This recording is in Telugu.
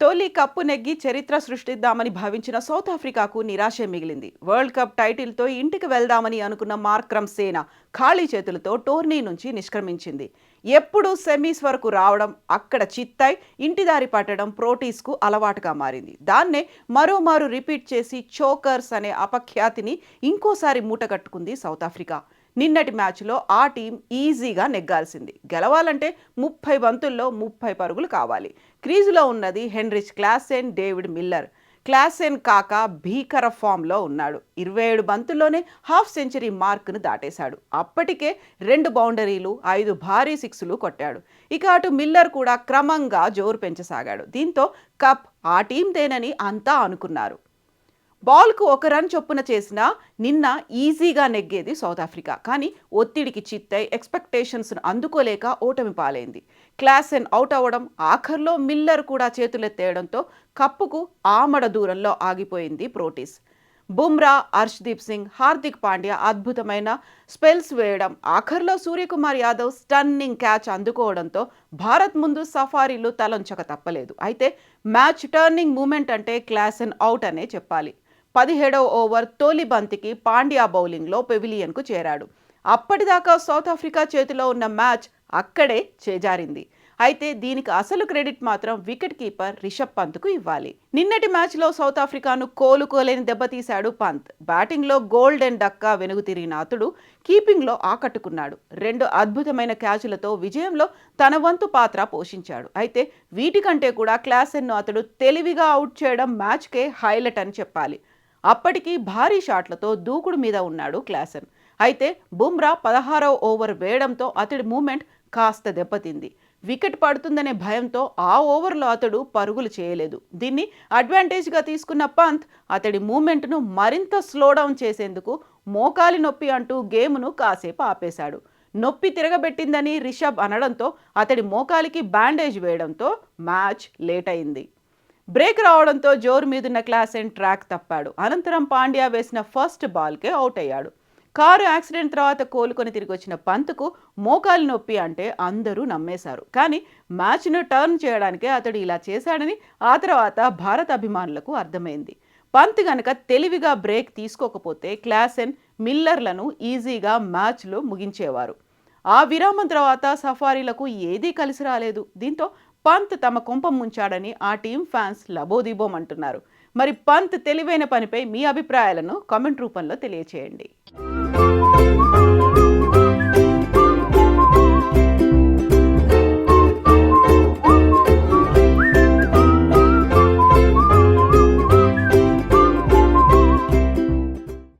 తొలి కప్పు నెగ్గి చరిత్ర సృష్టిద్దామని భావించిన సౌత్ ఆఫ్రికాకు నిరాశ మిగిలింది. వరల్డ్ కప్ టైటిల్తో ఇంటికి వెళ్దామని అనుకున్న మార్క్రమ్ సేన ఖాళీ చేతులతో టోర్నీ నుంచి నిష్క్రమించింది. ఎప్పుడూ సెమీస్ వరకు రావడం అక్కడ చిత్తై ఇంటిదారి పట్టడం ప్రోటీస్కు అలవాటుగా మారింది. దాన్నే మరోమారు రిపీట్ చేసి చోకర్స్ అనే అపఖ్యాతిని ఇంకోసారి మూటగట్టుకుంది సౌత్ ఆఫ్రికా. నిన్నటి మ్యాచ్లో ఆ టీం ఈజీగా నెగ్గాల్సింది. గెలవాలంటే ముప్పై బంతుల్లో ముప్పై పరుగులు కావాలి. క్రీజులో ఉన్నది Heinrich Klaasen David Miller. Klaasen కాక భీకర ఫామ్లో ఉన్నాడు. ఇరవై ఏడు బంతుల్లోనే హాఫ్ సెంచరీ మార్క్ను దాటేశాడు. అప్పటికే రెండు బౌండరీలు ఐదు భారీ సిక్స్లు కొట్టాడు. ఇక అటు మిల్లర్ కూడా క్రమంగా జోరు పెంచసాగాడు. దీంతో కప్ ఆ టీందేనని అంతా అనుకున్నారు. బాల్కు ఒక రన్ చొప్పున చేసినా నిన్న ఈజీగా నెగ్గేది సౌత్ ఆఫ్రికా. కానీ ఒత్తిడికి చిత్తై ఎక్స్పెక్టేషన్స్ను అందుకోలేక ఓటమి పాలైంది. క్లాసెన్ అవుట్ అవ్వడం ఆఖర్లో మిల్లర్ కూడా చేతులెత్తేయడంతో కప్పుకు ఆమడ దూరంలో ఆగిపోయింది ప్రోటీస్. బుమ్రా అర్ష్దీప్ సింగ్ హార్దిక్ పాండ్యా అద్భుతమైన స్పెల్స్ వేయడం ఆఖర్లో సూర్యకుమార్ యాదవ్ స్టన్నింగ్ క్యాచ్ అందుకోవడంతో భారత్ ముందు సఫారీలు తలంచక తప్పలేదు. అయితే మ్యాచ్ టర్నింగ్ మూమెంట్ అంటే క్లాసెన్ అవుట్ అనే చెప్పాలి. పదిహేడవ ఓవర్ తొలి బంతికి పాండ్యా బౌలింగ్లో పెవిలియన్కు చేరాడు. అప్పటిదాకా సౌత్ ఆఫ్రికా చేతిలో ఉన్న మ్యాచ్ అక్కడే చేజారింది. అయితే దీనికి అసలు క్రెడిట్ మాత్రం వికెట్ కీపర్ రిషబ్ పంత్కు ఇవ్వాలి. నిన్నటి మ్యాచ్లో సౌత్ ఆఫ్రికాను కోలుకోలేని దెబ్బతీశాడు పంత్. బ్యాటింగ్లో గోల్డెన్ డక్కా వెనుగుతిరిగిన అతడు కీపింగ్లో ఆకట్టుకున్నాడు. రెండు అద్భుతమైన క్యాచులతో విజయంలో తన వంతు పాత్ర పోషించాడు. అయితే వీటికంటే కూడా క్లాసెన్ను అతడు తెలివిగా అవుట్ చేయడం మ్యాచ్కే హైలైట్ అని చెప్పాలి. అప్పటికి భారీ షాట్లతో దూకుడు మీద ఉన్నాడు క్లాసెన్. అయితే బుమ్రా పదహారవ ఓవర్ వేయడంతో అతడి మూమెంట్ కాస్త దెబ్బతింది. వికెట్ పడుతుందనే భయంతో ఆ ఓవర్లో అతడు పరుగులు చేయలేదు. దీన్ని అడ్వాంటేజ్గా తీసుకున్న పంత్ అతడి మూమెంట్ను మరింత స్లో డౌన్ చేసేందుకు మోకాలి నొప్పి అంటూ గేమ్ను కాసేపు ఆపేశాడు. నొప్పి తిరగబెట్టిందని రిషబ్ అనడంతో అతడి మోకాలికి బ్యాండేజ్ వేయడంతో మ్యాచ్ లేట్ అయింది. బ్రేక్ రావడంతో జోరు మీదున్న క్లాసెన్ ట్రాక్ తప్పాడు. అనంతరం పాండ్యా వేసిన ఫస్ట్ బాల్కే అవుట్ అయ్యాడు. కారు యాక్సిడెంట్ తర్వాత కోలుకొని తిరిగి వచ్చిన పంత్కు మోకాలు నొప్పి అంటే అందరూ నమ్మేశారు. కానీ మ్యాచ్ను టర్న్ చేయడానికే అతడు ఇలా చేశాడని ఆ తర్వాత భారత అభిమానులకు అర్థమైంది. పంత్ గనక తెలివిగా బ్రేక్ తీసుకోకపోతే క్లాసెన్ మిల్లర్లను ఈజీగా మ్యాచ్లో ముగించేవారు. ఆ విరామం తర్వాత సఫారీలకు ఏదీ కలిసి రాలేదు. దీంతో పంత్ తమ కుంపం ముంచాడని ఆ టీం ఫ్యాన్స్ లబోదిబోమంటున్నారు మరి పంత్ తెలివైన పనిపై మీ అభిప్రాయాలను కామెంట్ రూపంలో తెలియచేయండి.